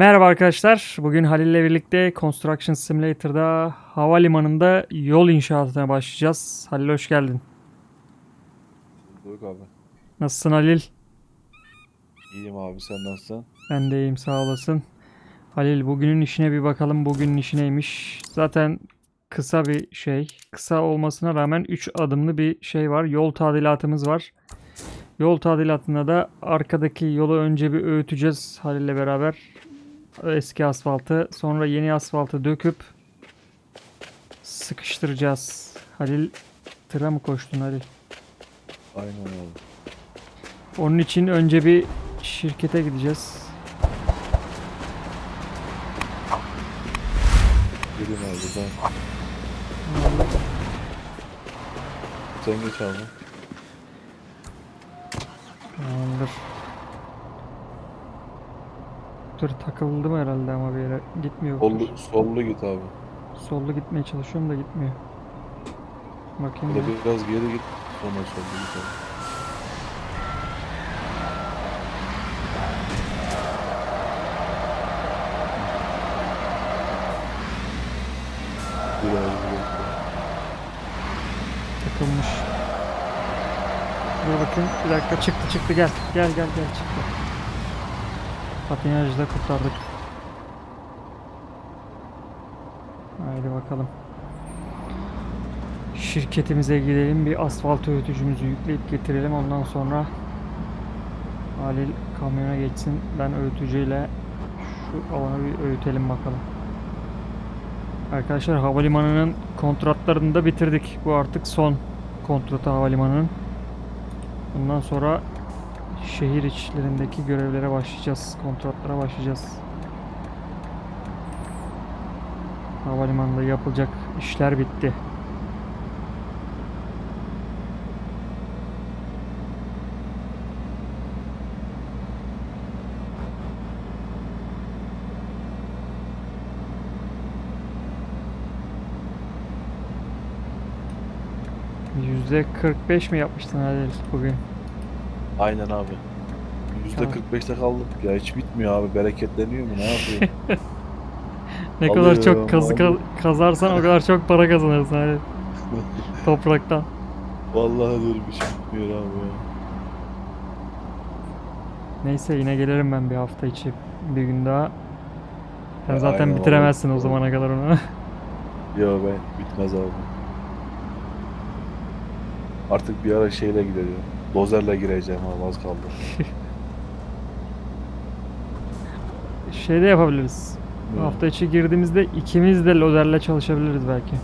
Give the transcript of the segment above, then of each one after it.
Merhaba arkadaşlar. Bugün Halil ile birlikte Construction Simulator'da havalimanında yol inşaatına başlayacağız. Halil hoş geldin. Bulduk abi. Nasılsın Halil? İyiyim abi sen nasılsın? Ben de iyiyim sağ olasın. Halil bugünün işine bir bakalım. Bugünün işi neymiş? Zaten kısa bir şey. Kısa olmasına rağmen 3 adımlı bir şey var. Yol tadilatımız var. Yol tadilatında da arkadaki yolu önce bir öğüteceğiz Halil'le beraber. Eski asfaltı sonra yeni asfaltı döküp sıkıştıracağız. Halil tıra mı koştun Halil? Aynen abi. Onun için önce bir şirkete gideceğiz. Gelin abi ben. Sen geç abi. Tamamdır. Dur takıldım herhalde ama bir yere gitmiyor. Sollu, sollu git abi. Sollu gitmeye çalışıyorum da gitmiyor. Bakayım. Burada bir. biraz geri git. Sonra sollu git abi. Biraz. Takılmış. Dur bakayım. Bir dakika çıktı çıktı gel. Gel gel gel çıktı. Patinajı da kurtardık. Haydi bakalım. Şirketimize gidelim. Bir asfalt öğütücümüzü yükleyip getirelim. Ondan sonra Halil kamyona geçsin. Ben öğütücüyle şu alanı bir öğütelim bakalım. Arkadaşlar havalimanının kontratlarını da bitirdik. Bu artık son kontratı havalimanının. Bundan sonra şehir içlerindeki görevlere başlayacağız. Kontratlara başlayacağız. Havalimanında yapılacak işler bitti. Yüzde 45 mi yapmıştın Halil bugün? Aynen abi. Yüzde Tamam. 45'te kaldık. Ya hiç bitmiyor abi. Bereketleniyor mu? Ne yapayım? Ne kadar Alıyorum, çok kazı ka- alıyorum. kazarsan o kadar çok para kazanırsın Halil. Topraktan. Vallahi diyorum hiç bitmiyor abi ya. Neyse yine gelirim ben bir hafta içi bir gün daha. Sen Ya zaten aynen, bitiremezsin o vallahi. zamana kadar onu. Yo ben bitmez abi. Artık bir ara şeyle gidelim. Dozerle gireceğim abi az kaldı. şey de yapabiliriz. Ne? Hafta içi girdiğimizde ikimiz de loderle çalışabiliriz belki.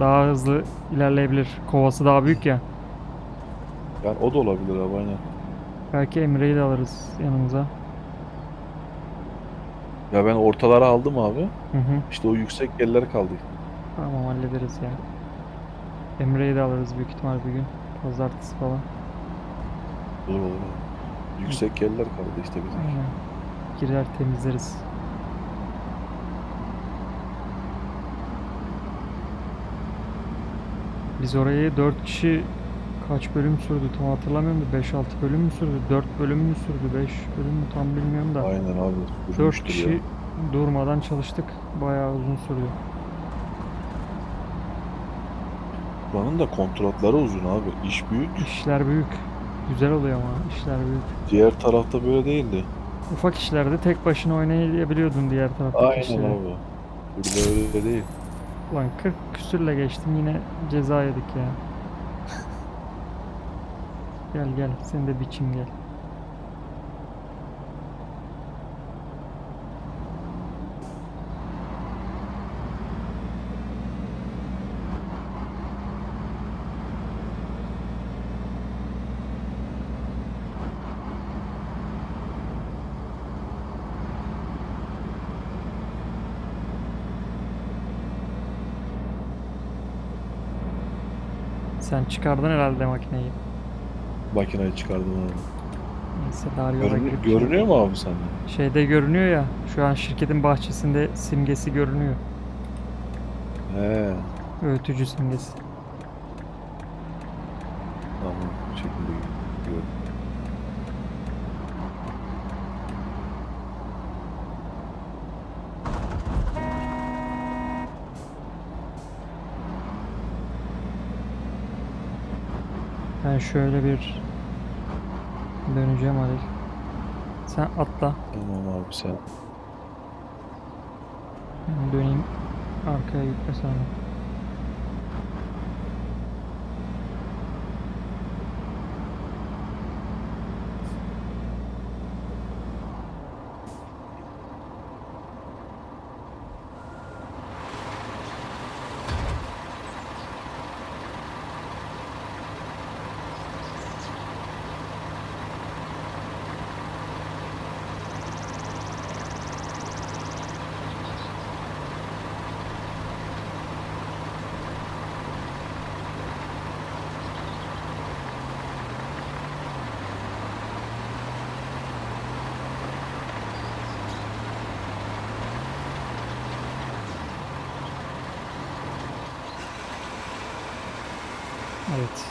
Daha hızlı ilerleyebilir. Kovası daha büyük ya. Yani o da olabilir abi aynen. Belki Emre'yi de alırız yanımıza. Ya ben ortalara aldım abi. Hı hı. İşte o yüksek yerler kaldı. Tamam hallederiz ya. Emre'yi de alırız büyük ihtimal bir gün. Pazartesi falan. Olur. abi. Yüksek yerler kaldı işte bizim. Aynen. Girer temizleriz. Biz orayı 4 kişi kaç bölüm sürdü tam hatırlamıyorum da 5-6 bölüm mü sürdü 4 bölüm mü sürdü 5 bölüm mü tam bilmiyorum da Aynen abi. 4 sürmüştür kişi ya. durmadan çalıştık bayağı uzun sürdü. Buranın da kontratları uzun abi. İş büyük. İşler büyük. Güzel oluyor ama işler büyük. Diğer tarafta böyle değildi. Ufak işlerde tek başına oynayabiliyordun diğer taraftaki Aynen işleri. abi. Burada öyle değil. Ulan 40 küsürle geçtim yine ceza yedik ya. gel gel sen de biçim gel. Sen çıkardın herhalde makineyi. Makineyi çıkardım abi. Neyse daha yola Görün- girip görünüyor mu abi sende? Şeyde görünüyor ya. Şu an şirketin bahçesinde simgesi görünüyor. He. Öğütücü simgesi. Tamam. Bu şekilde gördüm. Şöyle bir döneceğim Halil. Sen atla. Tamam abi sen. Ben döneyim. Arkaya gitme sen. Evet.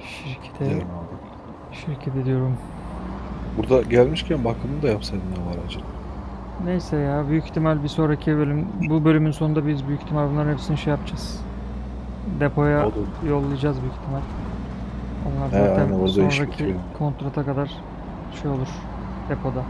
Şirkete, Gidelim abi. şirket ediyorum. Burada gelmişken bakımını da yapsaydın ya aracın. Neyse ya büyük ihtimal bir sonraki bölüm bu bölümün sonunda biz büyük ihtimal bunların hepsini şey yapacağız. Depoya O da- yollayacağız büyük ihtimal. Onlar He, zaten aynen, orada iş sonraki bitiyor. kontrata kadar şey olur depoda.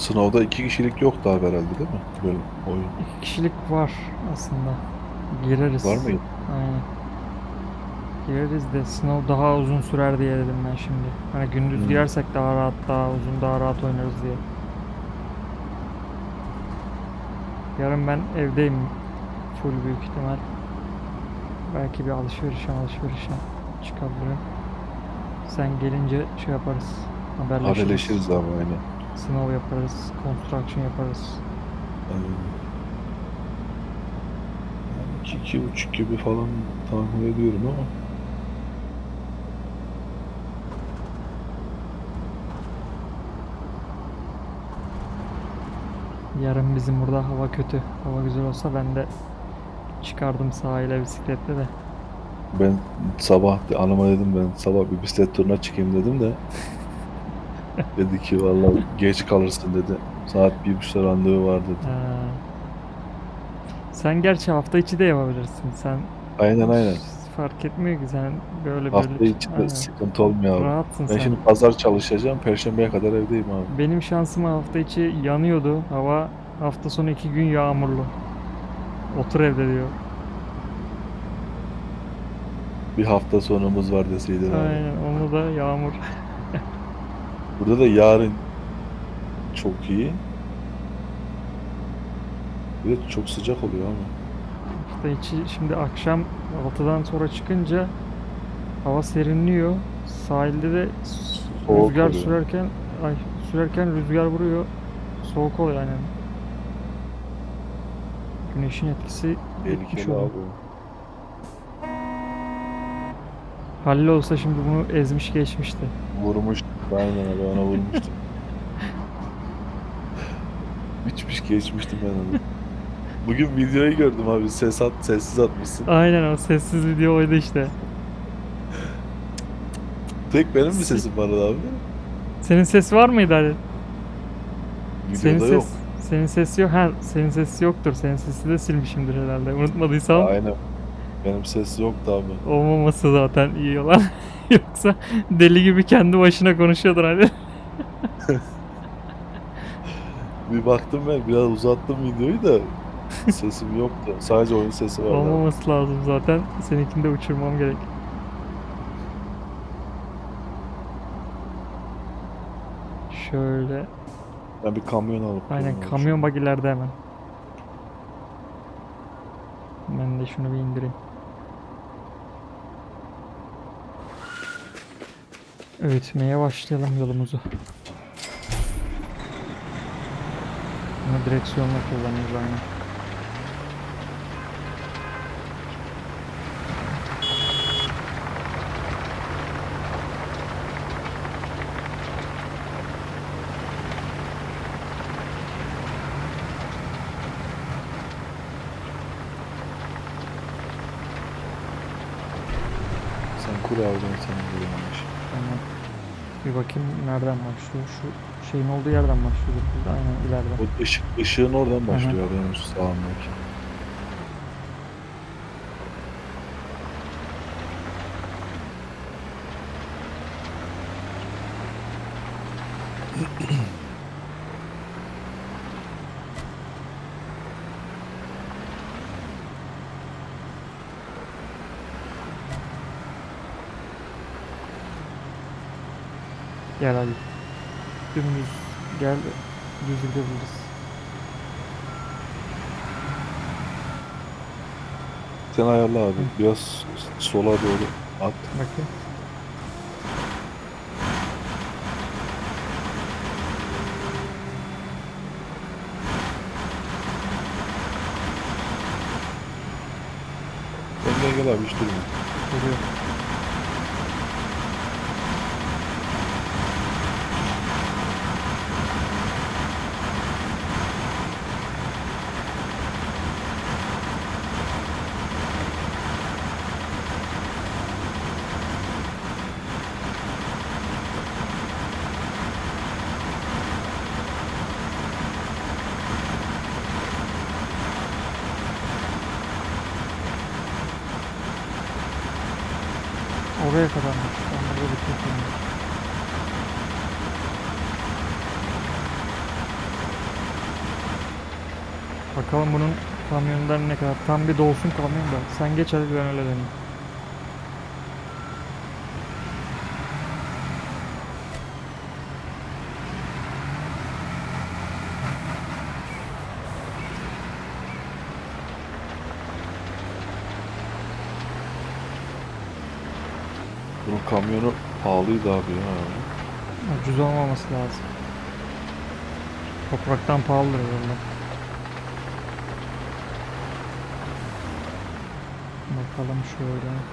Sınavda iki kişilik yok daha herhalde değil mi? Böyle oyun. İki kişilik var aslında. Gireriz. Var mıydı? Aynen. Gireriz de sınav daha uzun sürer diye dedim ben şimdi. Hani gündüz Hmm. girersek daha rahat, daha uzun, daha rahat oynarız diye. Yarın ben evdeyim. Full büyük ihtimal. Belki bir alışverişe alışverişe çıkabilirim. Sen gelince şey yaparız. Haberleşiriz. Haberleşiriz abi aynen. Sınav yaparız. Construction yaparız. Yani iki, iki buçuk gibi falan tahmin ediyorum ama. Yarın bizim burada hava kötü. Hava güzel olsa ben de çıkardım sahile bisikletle de. Ben sabah anama dedim ben sabah bir bisiklet turuna çıkayım dedim de. dedi ki vallahi geç kalırsın dedi. Saat bir buçukta randevu var dedi. Ha. Sen gerçi hafta içi de yapabilirsin. Sen Aynen aynen. fark etmiyor ki sen böyle Hafta böyle içinde Aynen. sıkıntı olmuyor abi. rahatsın Ben sen. şimdi pazar çalışacağım. Perşembeye kadar evdeyim abi. Benim şansıma hafta içi yanıyordu hava. Hafta sonu iki gün yağmurlu. Otur evde diyor. Bir hafta sonumuz var deseydin abi. Aynen onu da yağmur. Burada da yarın çok iyi. Bir de çok sıcak oluyor ama. Hafta içi şimdi akşam 6'dan sonra çıkınca hava serinliyor. Sahilde de Soğuk rüzgar oluyor. sürerken ay sürerken rüzgar vuruyor. Soğuk oluyor yani. Güneşin etkisi Tehlikeli oluyor. abi. Halil olsa şimdi bunu ezmiş geçmişti. Vurmuş. Aynen abi ona vurmuştum. Biçmiş geçmiştim ben onu. Bugün videoyu gördüm abi. Ses at, sessiz atmışsın. Aynen o sessiz video oydu işte. Tek benim mi sesim var abi? Senin ses var mıydı? Senin Videoda ses, yok. senin sesi yok. Ha, senin sesi yoktur. Senin sesi de silmişimdir herhalde. Unutmadıysam Aynen. Benim ses yoktu abi. olmaması zaten iyi olan. Yoksa deli gibi kendi başına konuşuyordur Halil. Bir baktım ben biraz uzattım videoyu da sesim yoktu. Sadece oyun sesi vardı. Olmaması lazım zaten. Seninkini de uçurmam gerek. Şöyle. Ben bir kamyon alıp Aynen kamyon şimdi. bak ileride hemen. Ben de şunu bir indireyim. Öğütmeye başlayalım yolumuzu. direksiyonla kullanıyoruz aynen. Sen kur abi ben seni buluyormuş. Tamam. Bir bakayım nereden başlıyor. Şu şeyin olduğu yerden başlıyor. Burada aynen ileride. O ışık, ışığın oradan başlıyor benim şu sağımdaki. Gel hadi. Dümdüz gel. Düz gidebiliriz. Sen ayarla abi. Biraz sola doğru at. Bakayım. Önden gel abi hiç durma. Geliyor. Oraya kadarmış. Ben burada bitirdim. Bakalım bunun kamyondan ne kadar. Tam bir dolsun kamyon da. Sen geç hadi ben öyle deneyim. Bunun kamyonu pahalıydı abi ya. Ucuz olmaması lazım. Topraktan pahalıdır böyle. Bakalım şöyle.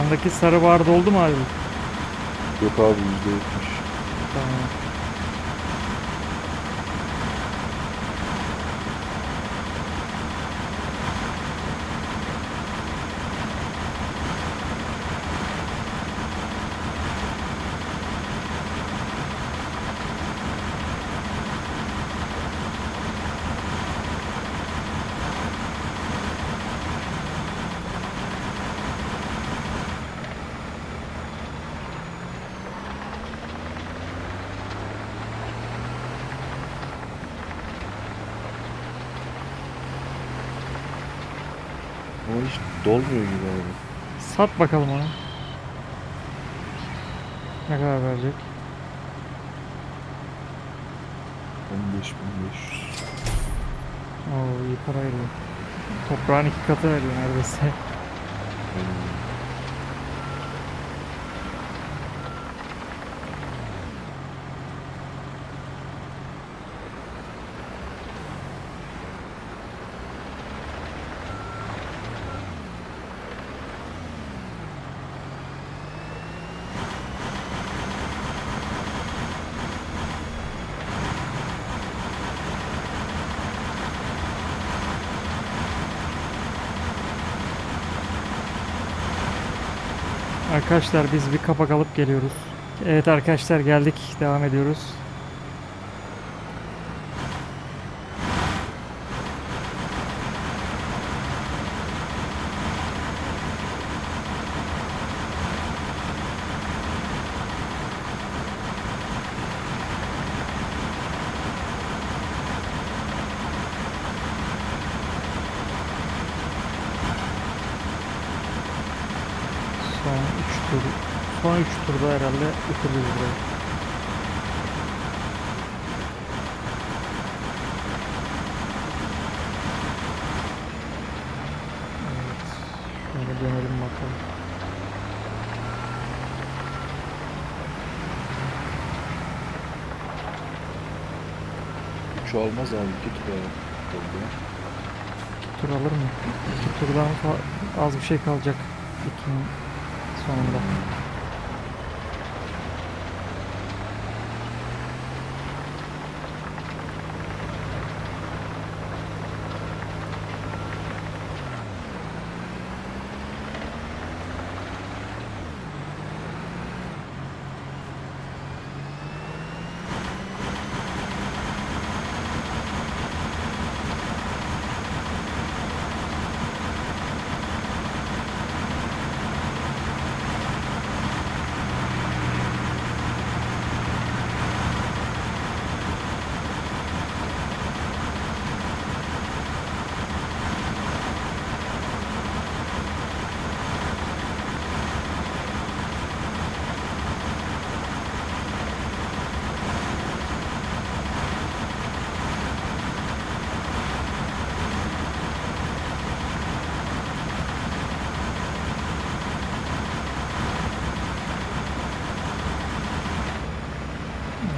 Yandaki sarı bar doldu mu abi? Yok abi yüzde yetmiş. Tamam. hiç dolmuyor gibi abi. Sat bakalım onu. Ne kadar verecek? 15.500. Oo iyi para veriyor. Toprağın iki katı veriyor neredeyse. Hmm. Arkadaşlar biz bir kapak alıp geliyoruz. Evet arkadaşlar geldik. Devam ediyoruz. Son 3 tur. Son 3 turda herhalde bitiririz burayı. Evet. Şöyle dönelim bakalım. Üç olmaz abi. iki tur oldu. Tur alır mı? 2 turdan az bir şey kalacak. İkinin sonunda.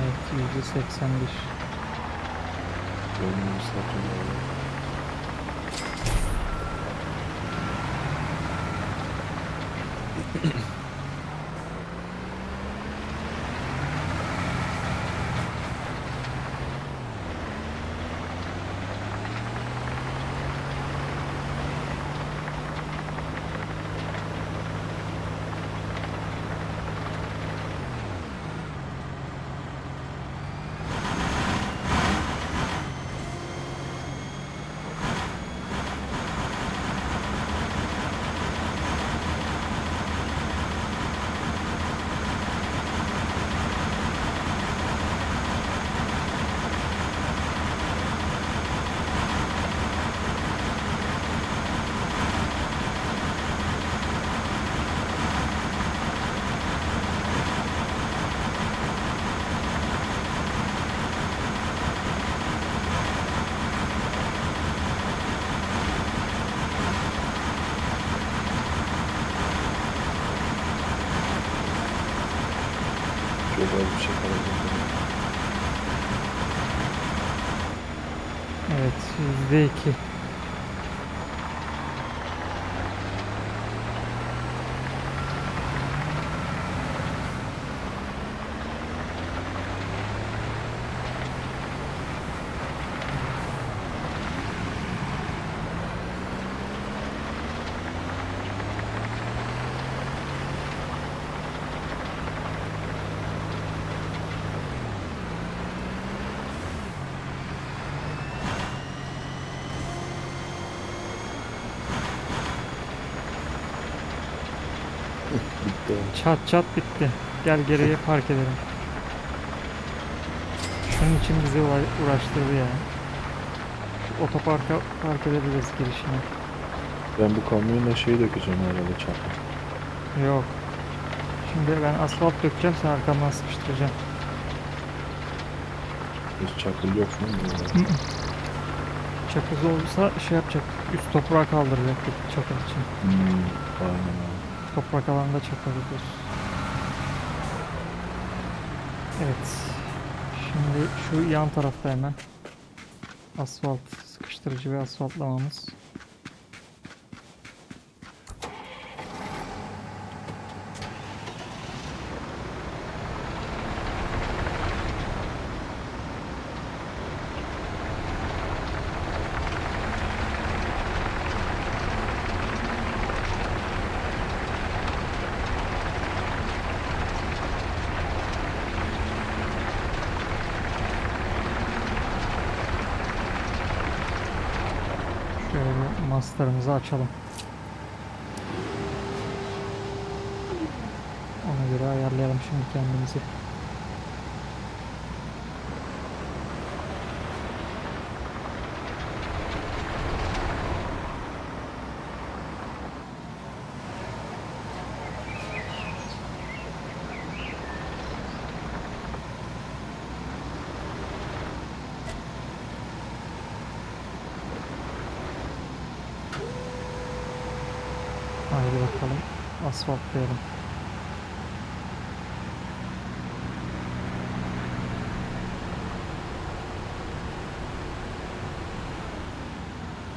Evet %81. Gönlüm satın Çok az bir şey kalacak. Evet Bitti. Çat çat bitti. Gel geriye park edelim. Şunun için bizi uğra- uğraştırdı ya. Şu otoparka park edebiliriz girişine. Ben bu kamyonla şey dökeceğim herhalde çakı. Yok. Şimdi ben asfalt dökeceğim sen arkamdan sıkıştıracaksın. Hiç çakıl yok mu? Çakıl olursa şey yapacak. Üst toprağa kaldıracak çakıl için. Hmm, aynen. Toprak alanda çakılıyoruz. Evet. Şimdi şu yan tarafta hemen asfalt sıkıştırıcı ve asfaltlamamız. Şöyle bir master'ımızı açalım. Ona göre ayarlayalım şimdi kendimizi. Haydi bakalım asfaltlayalım.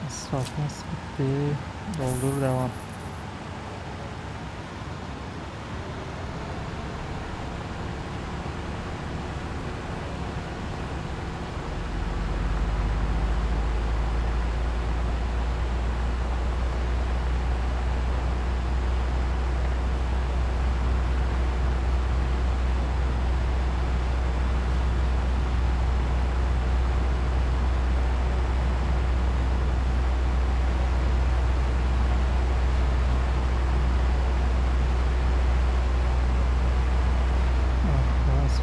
Asfaltımız bitti. Doldur devam.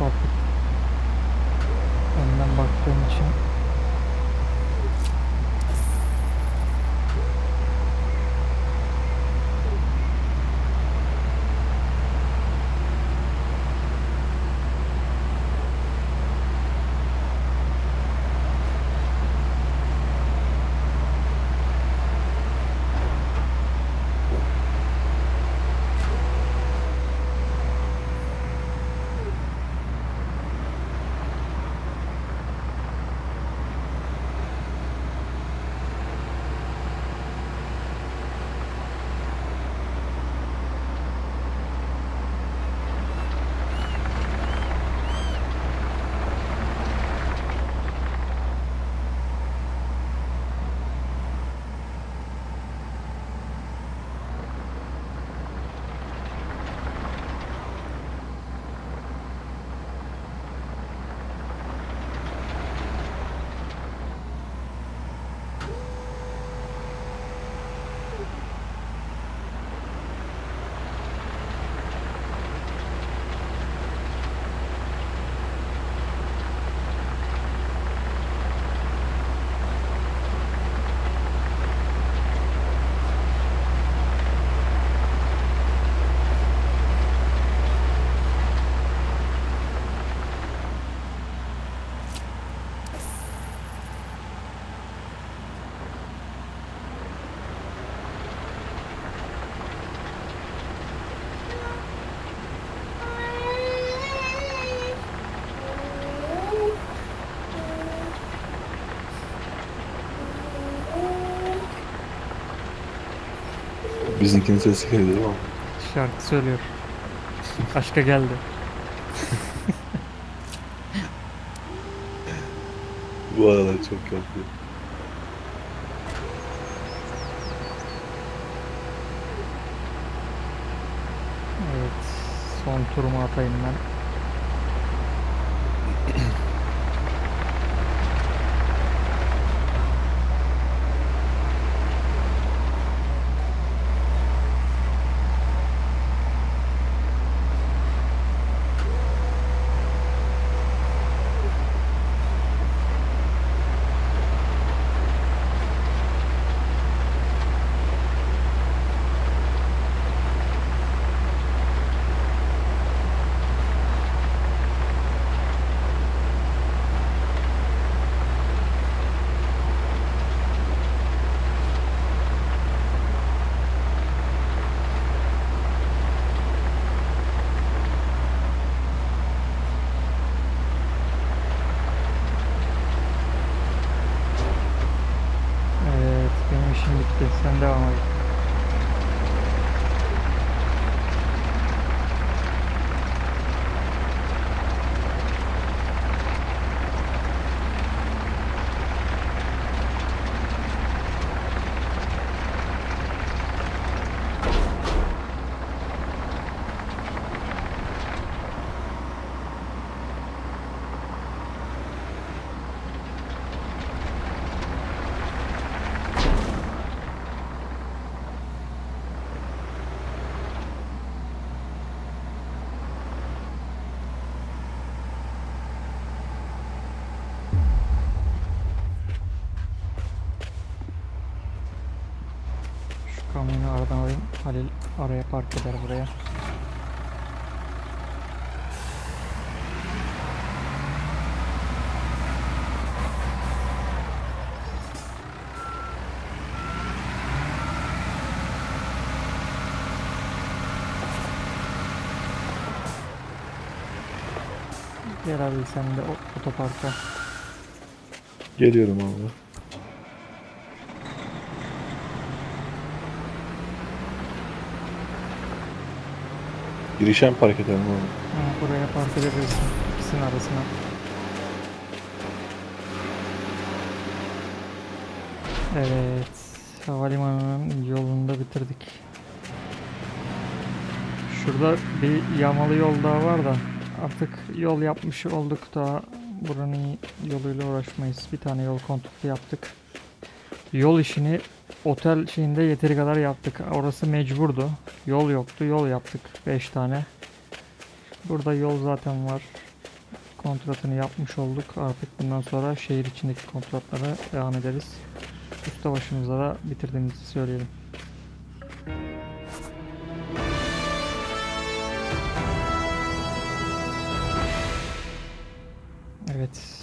সব Bizimkinin sesi geliyor ama. şarkı söylüyor. Aşka geldi. Bu aralar çok yapıyor. Evet. Son turumu atayım ben. Araya park eder buraya. Gel abi sen de otoparka. Geliyorum abi. Girişe mi park edelim abi? Ha, buraya park edebilirsin. İkisinin arasına. Evet. Havalimanının yolunu da bitirdik. Şurada bir yamalı yol daha var da artık yol yapmış olduk da buranın yoluyla uğraşmayız. Bir tane yol kontrolü yaptık. Yol işini otel şeyinde yeteri kadar yaptık. Orası mecburdu. Yol yoktu. Yol yaptık 5 tane. Burada yol zaten var. Kontratını yapmış olduk. Artık bundan sonra şehir içindeki kontratlara devam ederiz. Usta başımıza da bitirdiğimizi söyleyelim. Evet.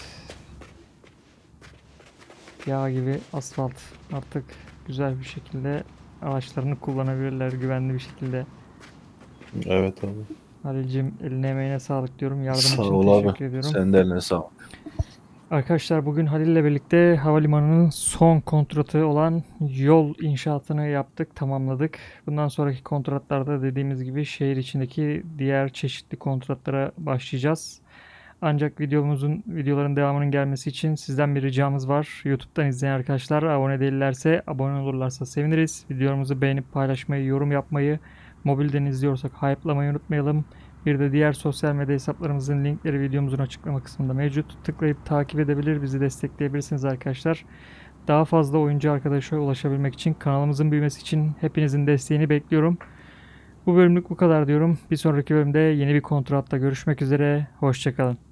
Yağ gibi asfalt. Artık güzel bir şekilde araçlarını kullanabilirler güvenli bir şekilde. Evet abi. Halil'cim eline emeğine sağlık diyorum. Yardım Sağ için ol teşekkür abi. ediyorum. Sen de eline sağlık. Arkadaşlar bugün Halil'le birlikte havalimanının son kontratı olan yol inşaatını yaptık, tamamladık. Bundan sonraki kontratlarda dediğimiz gibi şehir içindeki diğer çeşitli kontratlara başlayacağız. Ancak videomuzun videoların devamının gelmesi için sizden bir ricamız var. YouTube'dan izleyen arkadaşlar abone değillerse abone olurlarsa seviniriz. Videomuzu beğenip paylaşmayı, yorum yapmayı, mobilden izliyorsak hype'lamayı unutmayalım. Bir de diğer sosyal medya hesaplarımızın linkleri videomuzun açıklama kısmında mevcut. Tıklayıp takip edebilir, bizi destekleyebilirsiniz arkadaşlar. Daha fazla oyuncu arkadaşa ulaşabilmek için, kanalımızın büyümesi için hepinizin desteğini bekliyorum. Bu bölümlük bu kadar diyorum. Bir sonraki bölümde yeni bir kontratta görüşmek üzere. Hoşçakalın.